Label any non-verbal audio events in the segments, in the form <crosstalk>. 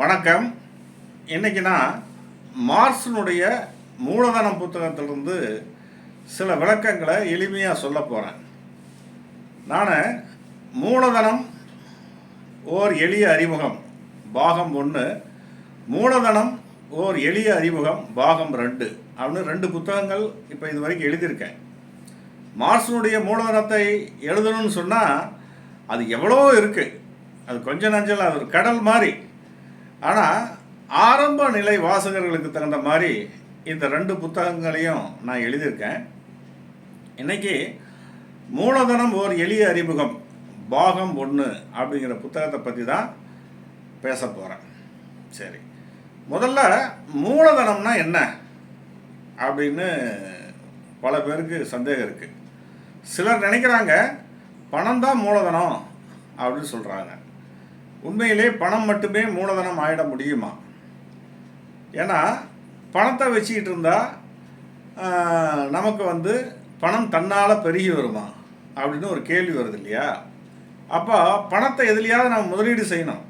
வணக்கம். இன்னைக்கு நான் மூலதனம் புத்தகத்திலிருந்து சில விளக்கங்களை எளிமையாக சொல்ல போகிறேன் நான் மூலதனம் ஓர் எளிய அறிமுகம் பாகம் ஒன்று மூலதனம் ஓர் எளிய அறிமுகம் பாகம் ரெண்டு. அப்படின்னு ரெண்டு புத்தகங்கள் இப்போ இது வரைக்கும் எழுதியிருக்கேன். மார்ஸினுடைய மூலதனத்தை எழுதணும்னு சொன்னால் அது எவ்வளோ இருக்குது அது கொஞ்சம் நஞ்சல் அது ஒரு கடல் மாதிரி. ஆனால் ஆரம்ப நிலை வாசகர்களுக்கு தகுந்த மாதிரி இந்த ரெண்டு புத்தகங்களையும் நான் எழுதியிருக்கேன். இன்னைக்கு மூலதனம் ஓர் எளிய அறிமுகம் பாகம் ஒன்று அப்படிங்கிற புத்தகத்தை பற்றி தான் பேச போகிறேன் சரி. முதல்ல மூலதனம்னா என்ன அப்படின்னு பல பேருக்கு சந்தேகம் இருக்குது சிலர் நினைக்கிறாங்க பணம் தான் மூலதனம் அப்படின்னு சொல்கிறாங்க உண்மையிலே பணம் மட்டுமே மூலதனம் ஆகிட முடியுமா? ஏன்னா பணத்தை வச்சுக்கிட்டு இருந்தால் நமக்கு வந்து பணம் தன்னால் பெருகி வருமா? அப்படின்னு ஒரு கேள்வி வருது இல்லையா? அப்போ பணத்தை எதுலையாவது நம்ம முதலீடு செய்யணும்.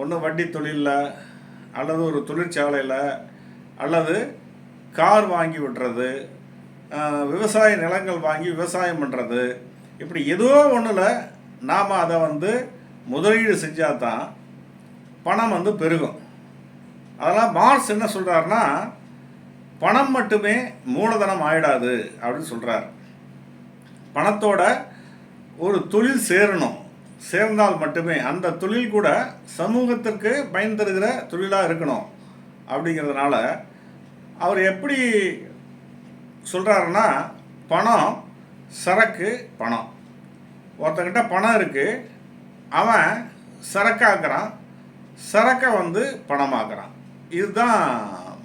ஒன்று வட்டி தொழிலில் அல்லது ஒரு தொழிற்சாலையில் அல்லது கார் வாங்கி விடுறது விவசாய நிலங்கள் வாங்கி விவசாயம் பண்ணுறது இப்படி ஏதோ ஒன்றில் நாம் அதை வந்து முதலீடு செஞ்சால் தான் பணம் வந்து பெருகும். அதெல்லாம் மார்க்ஸ் என்ன சொல்கிறாருன்னா பணம் மட்டுமே மூலதனம் ஆயிடாது அப்படின்னு சொல்கிறார் பணத்தோட ஒரு தொழில் சேரணும். சேர்ந்தால் மட்டுமே அந்த தொழில் கூட சமூகத்திற்கு பயன் தருகிற தொழிலாக இருக்கணும் அப்படிங்கிறதுனால அவர் எப்படி சொல்கிறாருன்னா பணம் சரக்கு பணம். ஒருத்தங்கிட்ட பணம் இருக்குது அவன் சரக்காக்குறான். சரக்கை வந்து பணமாக்குறான். இதுதான்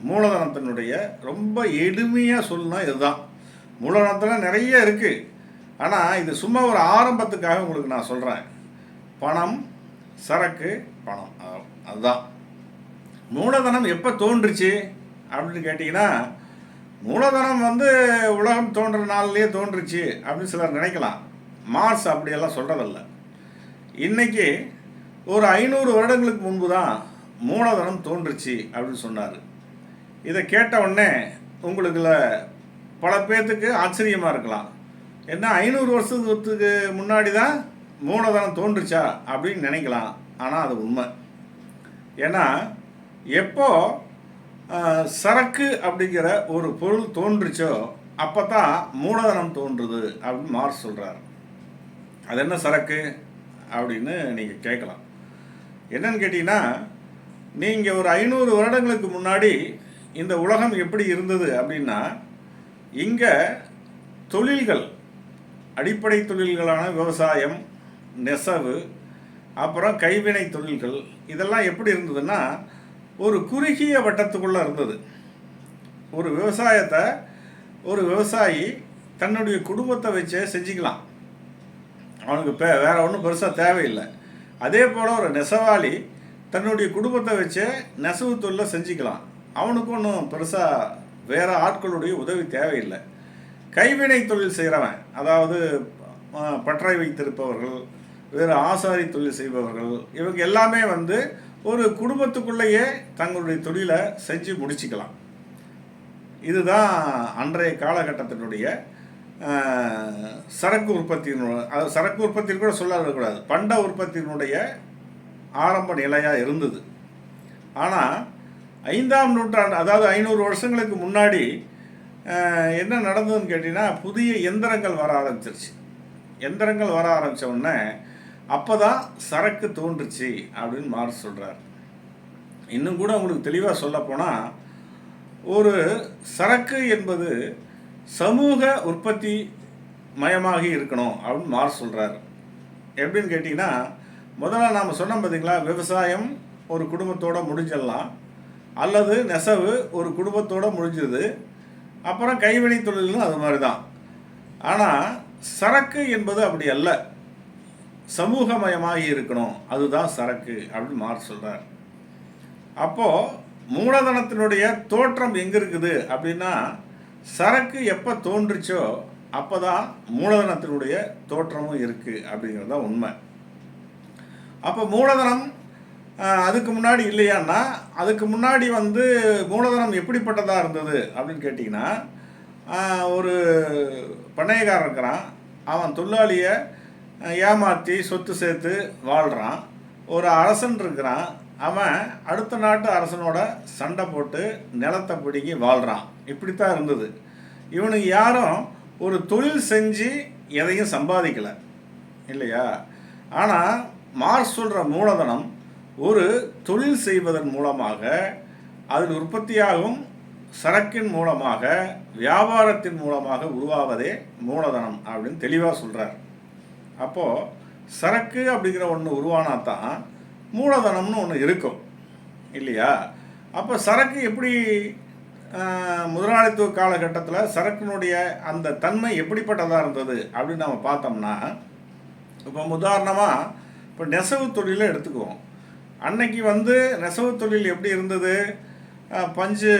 மூலதனத்தினுடைய ரொம்ப எளிமையாக சொல்லணும் இதுதான். மூலதனத்தில் நிறைய இருக்குது ஆனால் இது சும்மா ஒரு ஆரம்பத்துக்காக உங்களுக்கு நான் சொல்கிறேன் பணம் சரக்கு பணம். அதுதான். மூலதனம் எப்போ தோன்றுச்சு அப்படின்னு கேட்டிங்கன்னா மூலதனம் வந்து உலகம் தோன்ற நாள்லேயே தோன்றுச்சு அப்படின்னு சிலர் நினைக்கலாம். மார்ஸ் அப்படியெல்லாம் சொல்கிறதில்லை இன்னைக்கு ஒரு ஐநூறு வருடங்களுக்கு முன்பு தான் மூலதனம் தோன்றுச்சு அப்படின்னு சொன்னார். இதை கேட்ட உடனே உங்களுக்குல பல பேர்த்துக்கு ஆச்சரியமாக இருக்கலாம். என்ன ஐநூறு வருஷத்துக்கு முன்னாடி தான் மூலதனம் தோன்றுச்சா அப்படின்னு நினைக்கலாம். ஆனால் அது உண்மை. ஏன்னா எப்போ சரக்கு அப்படிங்கிற ஒரு பொருள் தோன்றுச்சோ அப்போ தான் மூலதனம் தோன்றுது அப்படின்னு மார்ஸ் சொல்கிறார் அது என்ன சரக்கு? அப்படின்னு நீங்கள் கேட்கலாம். என்னன்னு கேட்டிங்கன்னா நீங்கள் ஒரு ஐநூறு வருடங்களுக்கு முன்னாடி இந்த உலகம் எப்படி இருந்தது அப்படின்னா இங்கே தொழில்கள் அடிப்படை தொழில்களான விவசாயம் நெசவு அப்புறம் கைவினை தொழில்கள் இதெல்லாம் எப்படி இருந்ததுன்னா ஒரு குறுகிய வட்டத்துக்குள்ளே இருந்தது. ஒரு விவசாயத்தை ஒரு விவசாயி தன்னுடைய குடும்பத்தை வச்சே செஞ்சுக்கலாம். அவனுக்கு பே வேறு ஒன்றும் பெருசாக தேவையில்லை. அதே போல் ஒரு நெசவாளி தன்னுடைய குடும்பத்தை வச்சே நெசவு தொழிலை செஞ்சுக்கலாம். அவனுக்கு ஒன்றும் பெருசாக வேறு ஆட்களுடைய உதவி தேவையில்லை. கைவினை தொழில் செய்கிறவன் அதாவது பற்றை வைத்திருப்பவர்கள் வேறு ஆசாரி தொழில் செய்பவர்கள் இவங்க எல்லாமே வந்து ஒரு குடும்பத்துக்குள்ளேயே தங்களுடைய தொழிலை செஞ்சு முடிச்சுக்கலாம். இதுதான் அன்றைய காலகட்டத்தினுடைய சரக்கு உற்பத்தியினுடைய அது சரக்கு உற்பத்தின்னு கூட சொல்லக்கூடாது பண்ட உற்பத்தியினுடைய ஆரம்ப நிலையாக இருந்தது. ஆனால் ஐந்தாம் நூற்றாண்டு அதாவது ஐநூறு வருஷங்களுக்கு முன்னாடி என்ன நடந்ததுன்னு கேட்டிங்கன்னா புதிய எந்திரங்கள் வர ஆரம்பிச்சிருச்சு. எந்திரங்கள் வர ஆரம்பித்த உடனே அப்போ தான் சரக்கு தோன்றுச்சு அப்படின்னு மாறு சொல்கிறார் இன்னும் கூட உங்களுக்கு தெளிவாக சொல்லப்போனால் ஒரு சரக்கு என்பது சமூக உற்பத்தி மயமாகி இருக்கணும் அப்படின்னு மார்க்ஸ் சொல்கிறார் எப்படின்னு கேட்டிங்கன்னா முதல்ல நாம் சொன்னோம் பார்த்தீங்களா விவசாயம் ஒரு குடும்பத்தோடு முடிஞ்சிடலாம். அல்லது நெசவு ஒரு குடும்பத்தோடு முடிஞ்சுது அப்புறம் கைவினை தொழிலும் அது மாதிரி தான் ஆனால் சரக்கு என்பது அப்படி அல்ல. சமூகமயமாகி இருக்கணும். அதுதான் சரக்கு அப்படின்னு மார்க்ஸ் சொல்கிறார் அப்போது மூலதனத்தினுடைய தோற்றம் எங்கே இருக்குது அப்படின்னா சரக்கு எப்போ தோன்றுச்சோ அப்போ தான் மூலதனத்தினுடைய தோற்றமும் இருக்குது அப்படிங்கிறது தான் உண்மை. அப்போ மூலதனம் அதுக்கு முன்னாடி இல்லையான்னா அதுக்கு முன்னாடி வந்து மூலதனம் எப்படிப்பட்டதாக இருந்தது அப்படின்னு கேட்டிங்கன்னா ஒரு பண்ணையக்காரன் இருக்கிறான். அவன் தொழிலாளியை ஏமாற்றி சொத்து சேர்த்து வாழ்கிறான் ஒரு அரசன் இருக்கிறான். அவன் அடுத்த நாட்டு அரசனோட சண்டை போட்டு நிலத்தை பிடிங்கி வாழ்கிறான் இப்படித்தான் இருந்தது. இவனுக்கு யாரும் ஒரு தொழில் செஞ்சு எதையும் சம்பாதிக்கலை. இல்லையா? ஆனால் மார்ஸ் சொல்கிற மூலதனம் ஒரு தொழில் செய்வதன் மூலமாக அதில் உற்பத்தியாகும் சரக்கின் மூலமாக வியாபாரத்தின் மூலமாக உருவாவதே மூலதனம் அப்படின்னு தெளிவாக சொல்கிறார் அப்போது சரக்கு அப்படிங்கிற ஒன்று உருவானா தான் மூலதனம்னு ஒன்று இருக்கும். இல்லையா? அப்போ சரக்கு எப்படி முதலாளித்துவ காலகட்டத்தில் சரக்கினுடைய அந்த தன்மை எப்படிப்பட்டதாக இருந்தது அப்படின்னு நம்ம பார்த்தோம்னா இப்போ உதாரணமாக இப்போ நெசவு தொழிலை எடுத்துக்குவோம். அன்னைக்கு வந்து நெசவு தொழில் எப்படி இருந்தது? பஞ்சு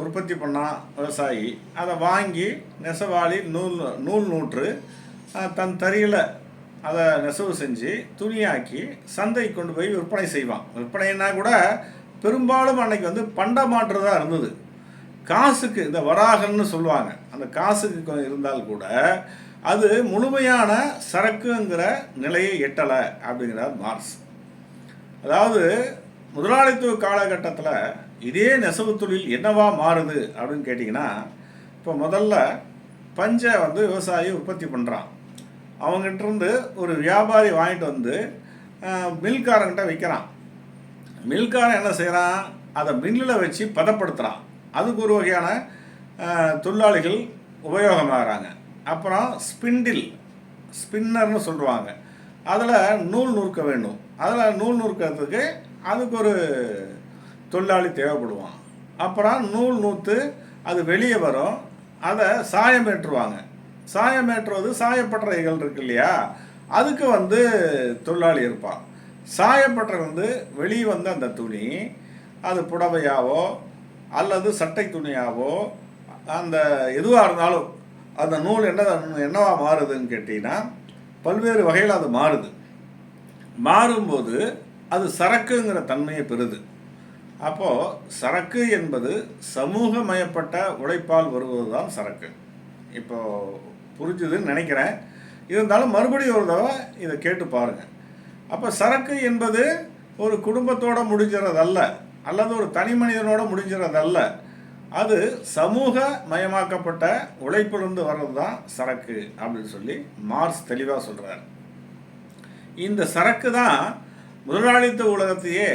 உற்பத்தி பண்ணான் விவசாயி அதை வாங்கி நெசவாளி நூல் நூல் நூற்று தன் தறியில் அதை நெசவு செஞ்சு துணியாக்கி சந்தை கொண்டு போய் விற்பனை செய்வான். விற்பனைன்னா கூட பெரும்பாலும் அன்னைக்கு வந்து பண்டமாற்றதாக இருந்தது. காசுக்கு இந்த வராகன்னு சொல்லுவாங்க. அந்த காசுக்கு இருந்தால் கூட அது முழுமையான சரக்குங்கிற நிலையை எட்டலை அப்படிங்கிறார் மார்ஸ் அதாவது முதலாளித்துவ காலகட்டத்தில் இதே நெசவு தொழில் என்னவா மாறுது அப்படின்னு கேட்டிங்கன்னா இப்போ முதல்ல பஞ்சை வந்து விவசாயி உற்பத்தி பண்ணுறான் அவங்ககிட்ட இருந்து ஒரு வியாபாரி வாங்கிட்டு வந்து மில்காரங்கிட்ட விற்கிறான் மில்காரன் என்ன செய்கிறான் அதை மில்லில் வச்சு பதப்படுத்துகிறான் அதுக்கு ஒரு வகையான தொழிலாளிகள் உபயோகமாகறாங்க. அப்புறம் ஸ்பிண்டில் ஸ்பின்னர்னு சொல்லுவாங்க. அதில் நூல் நூற்க வேண்டும். அதில் நூல் நூற்கிறதுக்கு அதுக்கு ஒரு தொழிலாளி தேவைப்படுவான். அப்புறம் நூல் நூற்று அது வெளியே வரும். அதை சாயம் ஏற்றுவாங்க. சாயம் ஏற்றுவது சாயப்பட்டறைகள் இருக்கு இல்லையா அதுக்கு வந்து தொழிலாளி இருப்பான் சாயப்பட்டறை வந்து வெளியே வந்த அந்த துணி அது புடவையாவோ அல்லது சட்டை துணியாவோ அந்த எதுவாக இருந்தாலும் அந்த நூல் என்ன என்னவா மாறுதுன்னு கேட்டிங்கன்னா பல்வேறு வகையில் அது மாறுது. மாறும்போது அது சரக்குங்கிற தன்மையை பெறுது. அப்போது சரக்கு என்பது சமூகமயப்பட்ட உழைப்பால் வருவது தான் சரக்கு. இப்போது புரிஞ்சுதுன்னு நினைக்கிறேன். இருந்தாலும் மறுபடியும் ஒரு தடவை இதை கேட்டு பாருங்கள் அப்போ சரக்கு என்பது ஒரு குடும்பத்தோடு முடிஞ்சிறதல்ல அல்லது ஒரு தனி மனிதனோட முடிஞ்சிறதல்ல. அது சமூக மயமாக்கப்பட்ட உழைப்பிலிருந்து வர்றது தான் சரக்கு அப்படின்னு சொல்லி மார்ஸ் தெளிவாக சொல்கிறார் இந்த சரக்கு தான் முதலாளித்துவ உலகத்தையே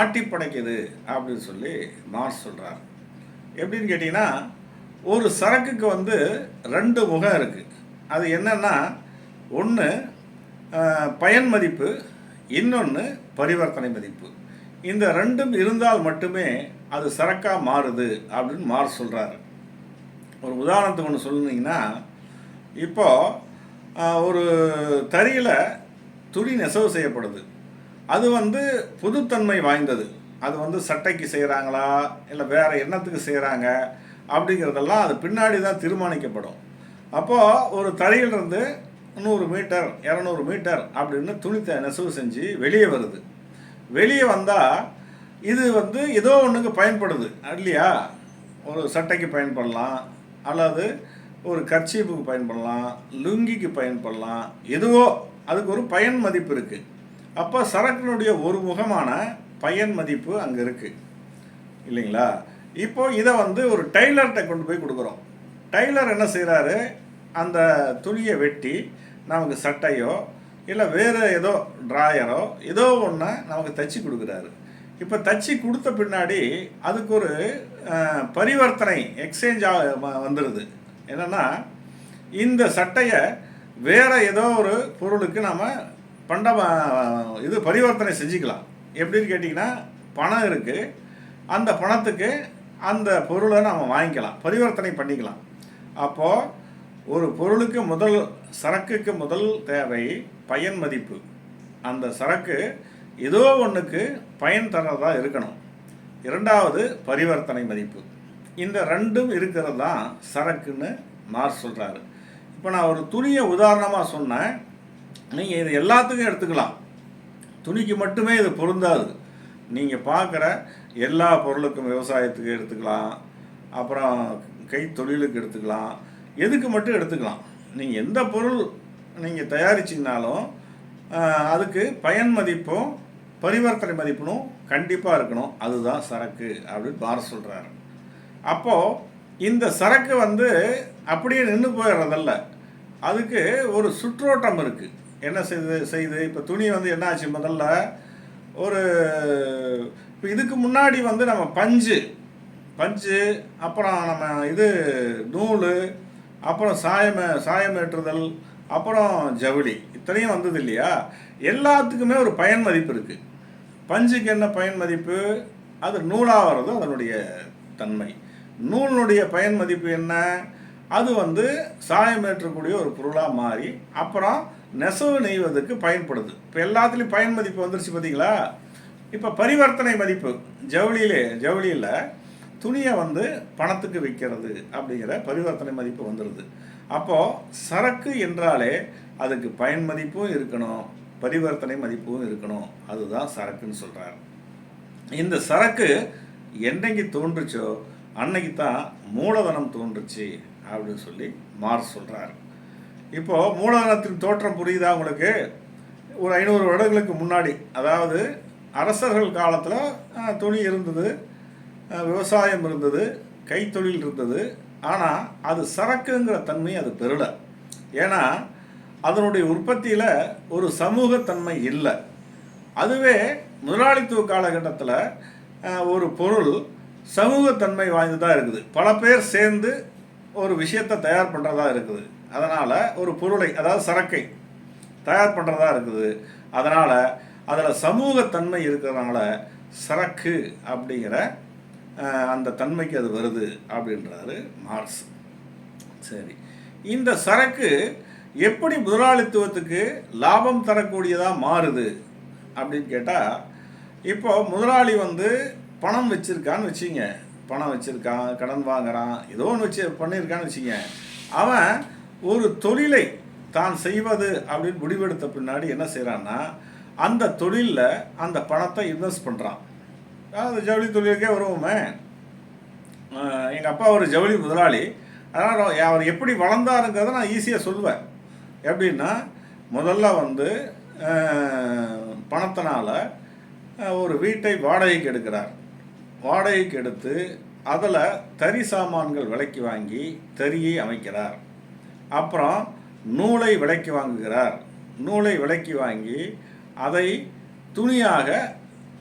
ஆட்டி படைக்குது அப்படின்னு சொல்லி மார்ஸ் சொல்கிறார் எப்படின்னு கேட்டிங்கன்னா ஒரு சரக்குக்கு வந்து ரெண்டு முகம் இருக்குது அது என்னென்னா ஒன்று பயன் மதிப்பு இன்னொன்று பரிவர்த்தனை மதிப்பு. இந்த ரெண்டும் இருந்தால் மட்டுமே அது சரக்காக மாறுது அப்படின்னு மாறு சொல்கிறாரு ஒரு உதாரணத்துக்கு ஒன்று சொல்லுனீங்கன்னா இப்போ ஒரு தறியில் துணி நெசவு செய்யப்படுது. அது வந்து புதுத்தன்மை வாய்ந்தது. அது வந்து சட்டைக்கு செய்கிறாங்களா இல்லை வேறு எண்ணத்துக்கு செய்கிறாங்க அப்படிங்கிறதெல்லாம் அது பின்னாடி தான் தீர்மானிக்கப்படும். அப்போது ஒரு தறியிலிருந்து நூறு மீட்டர் இரநூறு மீட்டர் அப்படின்னு துணித்தை நெசவு செஞ்சு வெளியே வருது. வெளியே வந்தால் இது வந்து ஏதோ ஒன்றுக்கு பயன்படுது இல்லையா? ஒரு சட்டைக்கு பயன்படலாம் அல்லது ஒரு கர்ச்சீப்புக்கு பயன்படலாம் லுங்கிக்கு பயன்படலாம் எதுவோ அதுக்கு ஒரு பயன் மதிப்பு இருக்குது அப்போ சரக்கினுடைய ஒரு முகமான பயன் மதிப்பு அங்கே இருக்குது இல்லைங்களா? இப்போ இதை வந்து ஒரு டெய்லர்கிட்ட கொண்டு போய் கொடுக்குறோம். டெய்லர் என்ன செய்கிறாரு அந்த துணியை வெட்டி நமக்கு சட்டையோ இல்லை வேறு ஏதோ ட்ராயரோ ஏதோ ஒன்று நமக்கு தச்சு கொடுக்குறாரு. இப்போ தச்சு கொடுத்த பின்னாடி அதுக்கு ஒரு பரிவர்த்தனை எக்ஸ்சேஞ்ச் வந்துடுது என்னென்னா இந்த சட்டையை வேறு ஏதோ ஒரு பொருளுக்கு நம்ம பண்ட இது பரிவர்த்தனை செஞ்சுக்கலாம். எப்படின்னு கேட்டிங்கன்னா பணம் இருக்குது அந்த பணத்துக்கு அந்த பொருளை நம்ம வாங்கிக்கலாம் பரிவர்த்தனை பண்ணிக்கலாம். அப்போது ஒரு பொருளுக்கு முதல் சரக்குக்கு முதல் தேவை பயன் மதிப்பு. அந்த சரக்கு ஏதோ ஒன்றுக்கு பயன் தரதாக இருக்கணும். இரண்டாவது பரிவர்த்தனை மதிப்பு. இந்த ரெண்டும் இருக்கிறது தான் சரக்குன்னு மார் சொல்கிறாரு இப்போ நான் ஒரு துணியை உதாரணமாக சொன்னேன். நீங்கள் இது எல்லாத்துக்கும் எடுத்துக்கலாம். துணிக்கு மட்டுமே இது பொருந்தாது. நீங்கள் பார்க்குற எல்லா பொருளுக்கும் விவசாயத்துக்கு எடுத்துக்கலாம். அப்புறம் கை தொழிலுக்கு எடுத்துக்கலாம். எதுக்கு மட்டும் எடுத்துக்கலாம். நீங்கள் எந்த பொருள் நீங்கள் தயாரிச்சிங்கனாலும் அதுக்கு பயன் மதிப்பும் பரிவர்த்தனை மதிப்பும் கண்டிப்பாக இருக்கணும். அதுதான் சரக்கு அப்படின்னு பார சொல்கிறாரு அப்போது இந்த சரக்கு வந்து அப்படியே நின்று போயிடுறதில்ல. அதுக்கு ஒரு சுற்றோட்டம் இருக்குது என்ன செய்து செய்து இப்போ துணி வந்து என்ன ஆச்சு முதல்ல? ஒரு இப்போ இதுக்கு முன்னாடி வந்து நம்ம பஞ்சு பஞ்சு அப்புறம் நம்ம இது நூல் அப்புறம் சாயம் சாயமேற்றுதல் அப்புறம் ஜவுளி இத்தனையும் வந்தது இல்லையா? எல்லாத்துக்குமே ஒரு பயன் மதிப்பு இருக்குது பஞ்சுக்கு என்ன பயன் மதிப்பு? அது நூலாகிறது அதனுடைய தன்மை. நூலினுடைய பயன் மதிப்பு என்ன? அது வந்து சாயம் ஏற்றக்கூடிய ஒரு பொருளாக மாறி அப்புறம் நெசவு நெய்வதற்கு பயன்படுது. இப்போ எல்லாத்துலேயும் பயன் மதிப்பு வந்துருச்சு பார்த்தீங்களா இப்போ பரிவர்த்தனை மதிப்பு ஜவுளியிலே ஜவுளியில் துணியை வந்து பணத்துக்கு விற்கிறது அப்படிங்கிற பரிவர்த்தனை மதிப்பு வந்துடுது அப்போது சரக்கு என்றாலே அதுக்கு பயன் மதிப்பும் இருக்கணும் பரிவர்த்தனை மதிப்பும் இருக்கணும். அதுதான் சரக்குன்னு சொல்கிறார் இந்த சரக்கு என்னைக்கு தோன்றுச்சோ அன்னைக்கு தான் மூலதனம் தோன்றுச்சு அப்படின்னு சொல்லி மார்ஸ் சொல்கிறார் இப்போது மூலதனத்தின் தோற்றம் புரியுதா உங்களுக்கு? ஒரு ஐநூறு வருடங்களுக்கு முன்னாடி அதாவது அரசர்கள் காலத்தில் துணி இருந்தது விவசாயம் இருந்தது கைத்தொழில் இருந்தது. ஆனால் அது சரக்குங்கிற தன்மை அது பெறல. ஏன்னா அதனுடைய உற்பத்தியில் ஒரு சமூகத்தன்மை இல்லை. அதுவே முதலாளித்துவ காலகட்டத்தில் ஒரு பொருள் சமூகத்தன்மை வாய்ந்ததாக இருக்குது. பல பேர் சேர்ந்து ஒரு விஷயத்தை தயார் பண்ணுறதா இருக்குது. அதனால் ஒரு பொருளை அதாவது சரக்கை தயார் பண்ணுறதா இருக்குது. அதனால் அதில் சமூகத்தன்மை இருக்கிறதுனால சரக்கு அப்படிங்கிற அந்த தன்மைக்கு அது வருது அப்படின்றாரு மார்ஸ் சரி. இந்த சரக்கு எப்படி முதலாளித்துவத்துக்கு லாபம் தரக்கூடியதாக மாறுது அப்படின்னு கேட்டால் இப்போ முதலாளி வந்து பணம் வச்சுருக்கான்னு வச்சுங்க. பணம் வச்சுருக்கான் கடன் வாங்குறான் ஏதோ ஒன்று வச்சு பண்ணியிருக்கான்னு வச்சுங்க. அவன் ஒரு தொழிலை தான் செய்வது அப்படின்னு முடிவெடுத்த பின்னாடி என்ன செய்கிறான்னா அந்த தொழிலில் அந்த பணத்தை இன்வெஸ்ட் பண்ணுறான் அந்த ஜவுளி தொழிலுக்கே வருவோமே எங்கள் அப்பா ஒரு ஜவுளி முதலாளி. அதனால் அவர் எப்படி வளர்ந்தாருங்கிறத நான் ஈஸியாக சொல்லுவேன். எப்படின்னா முதல்ல வந்து பணத்தினால் பணத்தினால ஒரு வீட்டை வாடகைக்கு எடுக்கிறார். வாடகைக்கு எடுத்து அதில் தறி சாமான்கள் விலைக்கு வாங்கி தறியை அமைக்கிறார். அப்புறம் நூலை விலைக்கு வாங்குகிறார். நூலை விலைக்கு வாங்கி அதை துணியாக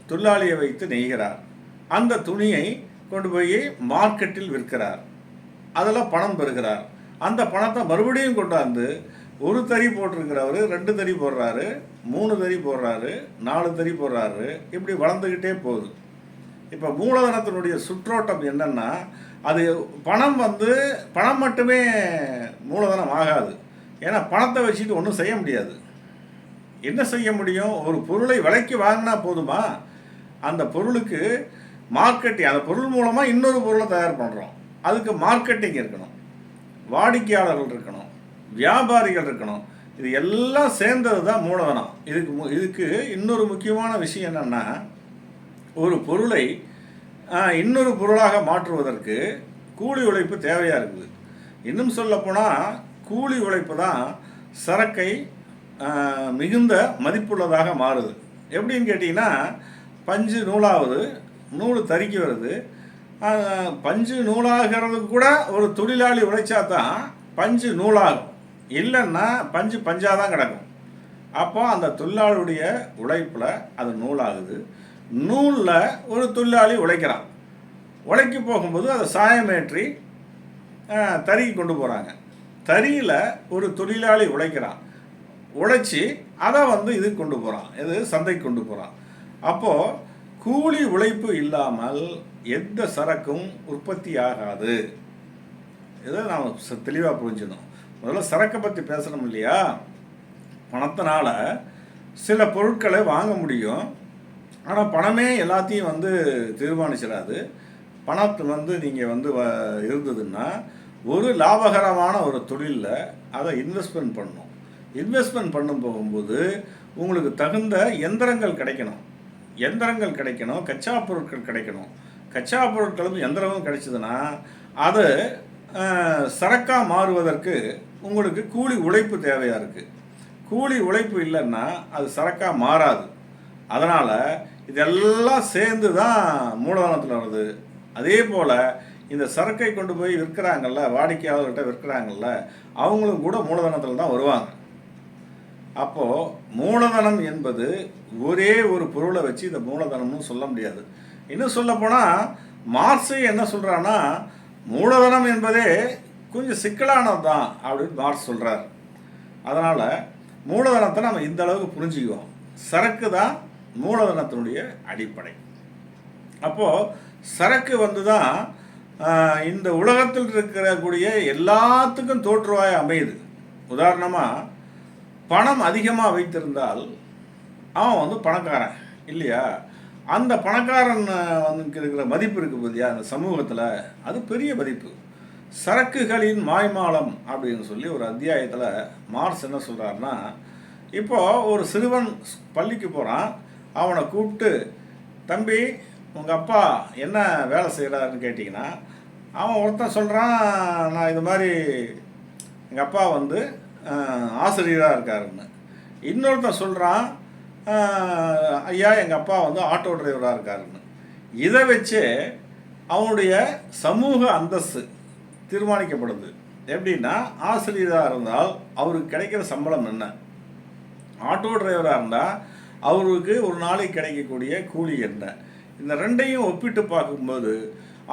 தொழிலாளியை வைத்து நெய்கிறார். அந்த துணியை கொண்டு போய் மார்க்கெட்டில் விற்கிறார். அதில் பணம் பெறுகிறார். அந்த பணத்தை மறுபடியும் கொண்டாந்து ஒரு தறி போட்டிருக்கிறவர் ரெண்டு தறி போடுறாரு மூணு தறி போடுறாரு நாலு தறி போடுறாரு இப்படி வளர்ந்துக்கிட்டே போகுது. இப்போ மூலதனத்தினுடைய சுற்றோட்டம் என்னென்னா அது பணம் வந்து பணம் மட்டுமே மூலதனம் ஆகாது. ஏன்னா பணத்தை வச்சுட்டு ஒன்றும் செய்ய முடியாது. என்ன செய்ய முடியும்? ஒரு பொருளை விலைக்கு வாங்கினா போதுமா? அந்த பொருளுக்கு மார்க்கெட்டிங் அந்த பொருள் மூலமாக இன்னொரு பொருளை தயார் பண்ணுறோம் அதுக்கு மார்க்கெட்டிங் இருக்கணும். வாடிக்கையாளர்கள் இருக்கணும். வியாபாரிகள் இருக்கணும். இது எல்லாம் சேர்ந்தது தான் மூலதனம். இதுக்கு மு- இதுக்கு இன்னொரு முக்கியமான விஷயம் என்னென்னா ஒரு பொருளை இன்னொரு பொருளாக மாற்றுவதற்கு கூலி உழைப்பு தேவையாக இருக்குது. இன்னும் சொல்லப்போனால் கூலி உழைப்பு தான் சரக்கை மிகுந்த மதிப்புள்ளதாக மாறுது. எப்படின்னு கேட்டிங்கன்னா பஞ்சு நூலாவது நூல் தறிக்கு வருது. பஞ்சு நூலாகிறதுக்கு கூட ஒரு தொழிலாளி உழைச்சா தான் பஞ்சு நூலாகும். இல்லைன்னா பஞ்சு பஞ்சாக தான் கிடக்கும். அப்போ அந்த தொழிலாளியுடைய உழைப்பில் அது நூலாகுது. நூலில் ஒரு தொழிலாளி உழைக்கிறான். உழைக்க போகும்போது அதை சாயமேற்றி ஆஹ், தறிக்கு கொண்டு போகிறாங்க தறியில் ஒரு தொழிலாளி உழைக்கிறான். உழைச்சி அதை வந்து இதுக்கு கொண்டு போகிறான் இது சந்தைக்கு கொண்டு போகிறான் அப்போது கூலி உழைப்பு இல்லாமல் எந்த சரக்கும் உற்பத்தி ஆகாது. இதை நாம் தெளிவாக புரிஞ்சிடணும் முதல்ல சரக்கை பற்றி பேசணும் இல்லையா? பணத்தினால சில பொருட்களை வாங்க முடியும். ஆனால் பணமே எல்லாத்தையும் வந்து தீர்மானிச்சிடாது. பணத்து வந்து நீங்கள் வந்து வ- இருந்ததுன்னா ஒரு லாபகரமான ஒரு தொழிலில் அதை இன்வெஸ்ட்மெண்ட் பண்ணணும். இன்வெஸ்ட்மெண்ட் பண்ணும் போகும்போது உங்களுக்கு தகுந்த எந்திரங்கள் கிடைக்கணும். எந்திரங்கள் கிடைக்கணும் கச்சா பொருட்கள் கிடைக்கணும். கச்சா பொருட்களும் எந்திரமும் கிடைச்சதுன்னா அது சரக்காக மாறுவதற்கு உங்களுக்கு கூலி உழைப்பு தேவையாக இருக்குது கூலி உழைப்பு இல்லைன்னா அது சரக்காக மாறாது. அதனால் இதெல்லாம் சேர்ந்து தான் மூலதனத்தில் வருது. அதே போல் இந்த சரக்கை கொண்டு போய் விற்கிறாங்கல்ல வாடிக்கையாளர்கிட்ட விற்கிறாங்கல்ல அவங்களும் கூட மூலதனத்தில் தான் வருவாங்க. அப்போது மூலதனம் என்பது ஒரே ஒரு பொருளை வச்சு இந்த மூலதனம்னு சொல்ல முடியாது. இன்னும் சொல்லப்போனால் மார்க்ஸே என்ன சொல்கிறான்னா மூலதனம் என்பதே கொஞ்சம் சிக்கலானது தான் அப்படின்னு மார்க்ஸ் சொல்கிறார் அதனால் மூலதனத்தை நம்ம இந்த அளவுக்கு புரிஞ்சுக்குவோம். சரக்கு தான் மூலதனத்தினுடைய அடிப்படை. அப்போது சரக்கு வந்து தான் இந்த உலகத்தில் இருக்கக்கூடிய எல்லாத்துக்கும் தோற்றுவாய் அமையுது. உதாரணமாக பணம் அதிகமாக வைத்திருந்தால் அவன் வந்து பணக்காரன் இல்லையா? அந்த பணக்காரன் வந்து இருக்கிற மதிப்பு இருக்குது பார்த்தியா அந்த சமூகத்தில் அது பெரிய மதிப்பு. சரக்குகளின் மாய்மாலம் அப்படின்னு சொல்லி ஒரு அத்தியாயத்தில் மார்ஸ் என்ன சொல்கிறாருன்னா இப்போ ஒரு சிறுவன் பள்ளிக்கு போகிறான் அவனை கூப்பிட்டு தம்பி உங்கள் அப்பா என்ன வேலை செய்கிறாருன்னு கேட்டிங்கன்னா அவன் ஒருத்தன் சொல்கிறான் நான் இது மாதிரி எங்கள் அப்பா வந்து ஆசிரியராக இருக்காருன்னு. இன்னொருத்தன் சொல்கிறான் ஐயா எங்கள் அப்பா வந்து ஆட்டோ டிரைவராக இருக்காருன்னு. இதை வச்சு அவனுடைய சமூக அந்தஸ்து தீர்மானிக்கப்படுது. எப்படின்னா ஆசிரியராக இருந்தால் அவருக்கு கிடைக்கிற சம்பளம் என்ன? ஆட்டோ டிரைவராக இருந்தால் அவருக்கு ஒரு நாளைக்கு கிடைக்கக்கூடிய கூலி என்ன? இந்த ரெண்டையும் ஒப்பிட்டு பார்க்கும்போது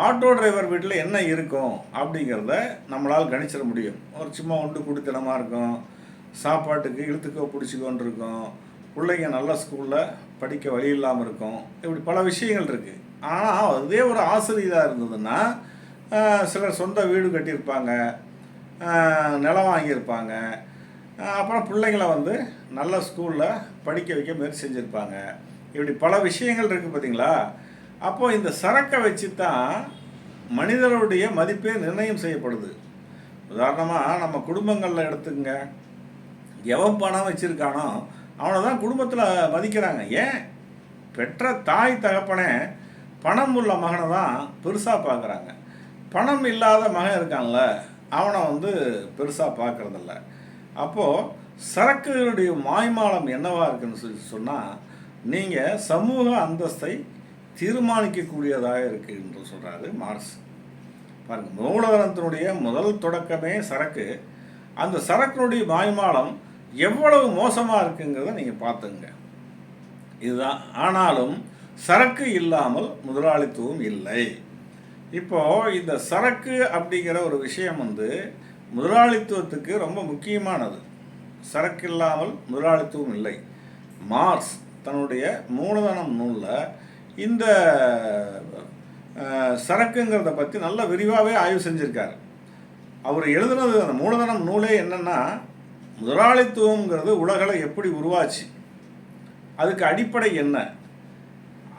ஆட்டோ டிரைவர் வீட்டில் என்ன இருக்கும் அப்படிங்கிறத நம்மளால் கணிச்சிட முடியும். ஒரு சும்மா உண்டு குடித்தனமாக இருக்கும். சாப்பாட்டுக்கு இழுத்துக்கோ பிடிச்சிக்கோன்னு இருக்கும். பிள்ளைங்க நல்ல ஸ்கூலில் படிக்க வழி இல்லாமல் இருக்கும். இப்படி பல விஷயங்கள் இருக்குது ஆனால் அதே ஒரு ஆசிரியராக இருந்ததுன்னா சிலர் சொந்த வீடு கட்டியிருப்பாங்க. நிலம் வாங்கியிருப்பாங்க. அப்புறம் பிள்ளைங்கள வந்து நல்ல ஸ்கூலில் படிக்க வைக்க முயற்சி செஞ்சுருப்பாங்க. இப்படி பல விஷயங்கள் இருக்குது பார்த்தீங்களா அப்போது இந்த சரக்கை வச்சு தான் மனிதருடைய மதிப்பே நிர்ணயம் செய்யப்படுது. உதாரணமாக நம்ம குடும்பங்களில் எடுத்துக்கங்க. எவன் பணம் வச்சுருக்கானோ அவனை தான் குடும்பத்தில் மதிக்கிறாங்க. ஏன்? பெற்ற தாய் தகப்பனே பணம் உள்ள மகனை தான் பெருசாக பார்க்குறாங்க பணம் இல்லாத மகன் இருக்கான்ல அவனை வந்து பெருசாக பார்க்குறதில்ல அப்போது சரக்குகளுடைய மாய்மாலம் என்னவாக இருக்குன்னு சொல்லி சொன்னால் நீங்கள் சமூக அந்தஸ்தை தீர்மானிக்கக்கூடியதாக இருக்கு என்று சொல்கிறாரு மார்ஸ் பாருங்கள் மூலதனத்தினுடைய முதல் தொடக்கமே சரக்கு. அந்த சரக்கினுடைய மாய்மாலம் எவ்வளவு மோசமாக இருக்குங்கிறத நீங்கள் பார்த்துங்க. இதுதான். ஆனாலும் சரக்கு இல்லாமல் முதலாளித்துவம் இல்லை. இப்போ இந்த சரக்கு அப்படிங்கிற ஒரு விஷயம் வந்து முதலாளித்துவத்துக்கு ரொம்ப முக்கியமானது. சரக்கு இல்லாமல் முதலாளித்துவம் இல்லை. மார்ஸ் தன்னுடைய மூலதனம் நூலில் இந்த சரக்குங்கிறத பற்றி நல்ல விரிவாகவே ஆய்வு செஞ்சுருக்காரு. அவர் எழுதுனது அந்த மூலதனம் நூலே என்னன்னா முதலாளித்துவங்கிறது உலகளை எப்படி உருவாச்சு அதுக்கு அடிப்படை என்ன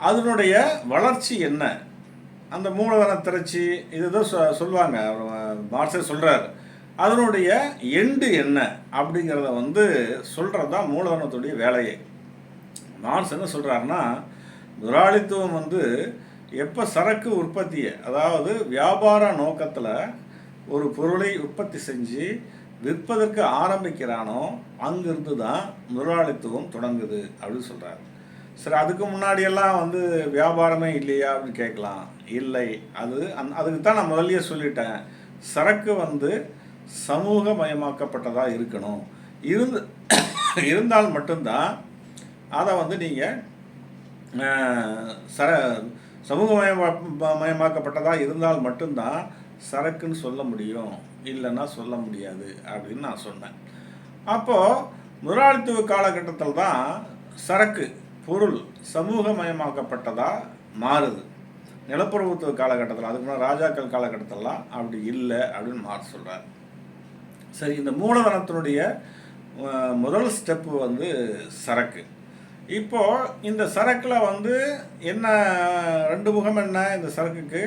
அதனுடைய வளர்ச்சி என்ன அந்த மூலதன திரட்சி இதுதான் சொ- சொல்லுவாங்க அவர் மார்க்ஸே சொல்கிறார் அதனுடைய எண்டு என்ன அப்படிங்கிறத வந்து சொல்கிறது தான் மூலதனத்துடைய வேலையே. மார்க்ஸ் என்ன சொல்கிறாருன்னா முதலாளித்துவம் வந்து எப்போ சரக்கு உற்பத்தியை அதாவது வியாபார நோக்கத்தில் ஒரு பொருளை உற்பத்தி செஞ்சு விற்பதற்கு ஆரம்பிக்கிறானோ அங்கிருந்து தான் முதலாளித்துவம் தொடங்குது அப்படின்னு சொல்கிறாரு சரி அதுக்கு முன்னாடியெல்லாம் வந்து வியாபாரமே இல்லையா அப்படின்னு கேட்கலாம். இல்லை அது அந் அதுக்கு தான் நான் முதல்லயே சொல்லிட்டேன். சரக்கு வந்து சமூகமயமாக்கப்பட்டதாக இருக்கணும். இருந்து <coughs> இருந்தால் மட்டும்தான் அதை வந்து நீங்கள் சர சமூகமயமா மயமாக்கப்பட்டதாக இருந்தால் மட்டும்தான் சரக்குன்னு சொல்ல முடியும். இல்லைன்னா சொல்ல முடியாது அப்படின்னு நான் சொன்னேன். அப்போது முதலாளித்துவ காலகட்டத்தில் தான் சரக்கு பொருள் சமூகமயமாக்கப்பட்டதாக மாறுது. நிலப்பிரபுத்துவ காலகட்டத்தில் அதுக்கு முன்னாடி ராஜாக்கள் காலகட்டத்திலலாம் அப்படி இல்லை அப்படின்னு மாற சொல்கிறார் சரி இந்த மூலதனத்தினுடைய முதல் ஸ்டெப்பு வந்து சரக்கு. இப்போ இந்த சரக்கில் வந்து என்ன ரெண்டு முகம் என்ன இந்த சரக்குக்கு?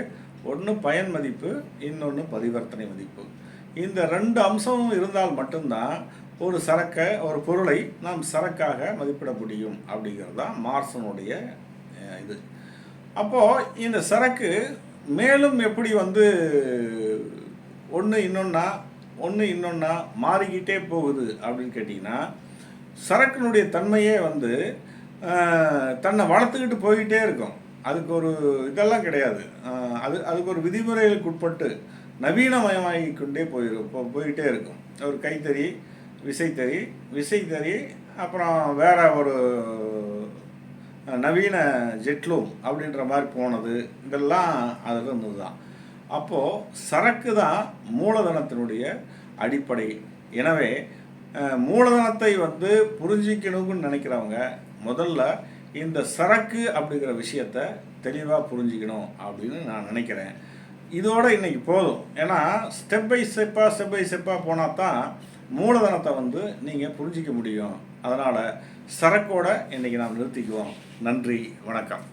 ஒன்று பயன் மதிப்பு இன்னொன்று பரிவர்த்தனை மதிப்பு. இந்த ரெண்டு அம்சமும் இருந்தால் மட்டும்தான் ஒரு சரக்கை ஒரு பொருளை நாம் சரக்காக மதிப்பிட முடியும் அப்படிங்கிறது தான் மார்சனுடைய இது. அப்போது இந்த சரக்கு மேலும் எப்படி வந்து ஒன்று இன்னொன்னா ஒன்று இன்னொன்னா மாறிக்கிட்டே போகுது அப்படின்னு கேட்டிங்கன்னா சரக்கினுடைய தன்மையே வந்து தன்னை வளர்த்துக்கிட்டு போய்கிட்டே இருக்கும். அதுக்கு ஒரு இதெல்லாம் கிடையாது. அது அதுக்கு ஒரு விதிமுறைகளுக்கு உட்பட்டு நவீனமயமாகி கொண்டே போய் போய்கிட்டே இருக்கும். ஒரு கைத்தறி விசைத்தறி விசைத்தறி அப்புறம் வேற ஒரு நவீன ஜெட்லூம் அப்படின்ற மாதிரி போனது. இதெல்லாம் அதில் இருந்தது தான் அப்போது சரக்கு தான் மூலதனத்தினுடைய அடிப்படை. எனவே மூலதனத்தை வந்து புரிஞ்சிக்கணும்னு நினைக்கிறவங்க முதல்ல இந்த சரக்கு அப்படிங்கிற விஷயத்த தெளிவாக புரிஞ்சிக்கணும் அப்படின்னு நான் நினைக்கிறேன். இதோட இன்றைக்கி போதும். ஏன்னா ஸ்டெப் பை ஸ்டெப்பாக ஸ்டெப் பை ஸ்டெப்பாக போனால் தான் மூலதனத்தை வந்து நீங்கள் புரிஞ்சிக்க முடியும். அதனால் சரக்கோட இன்னைக்கு நாம் நிறுத்திக்குவோம். நன்றி வணக்கம்.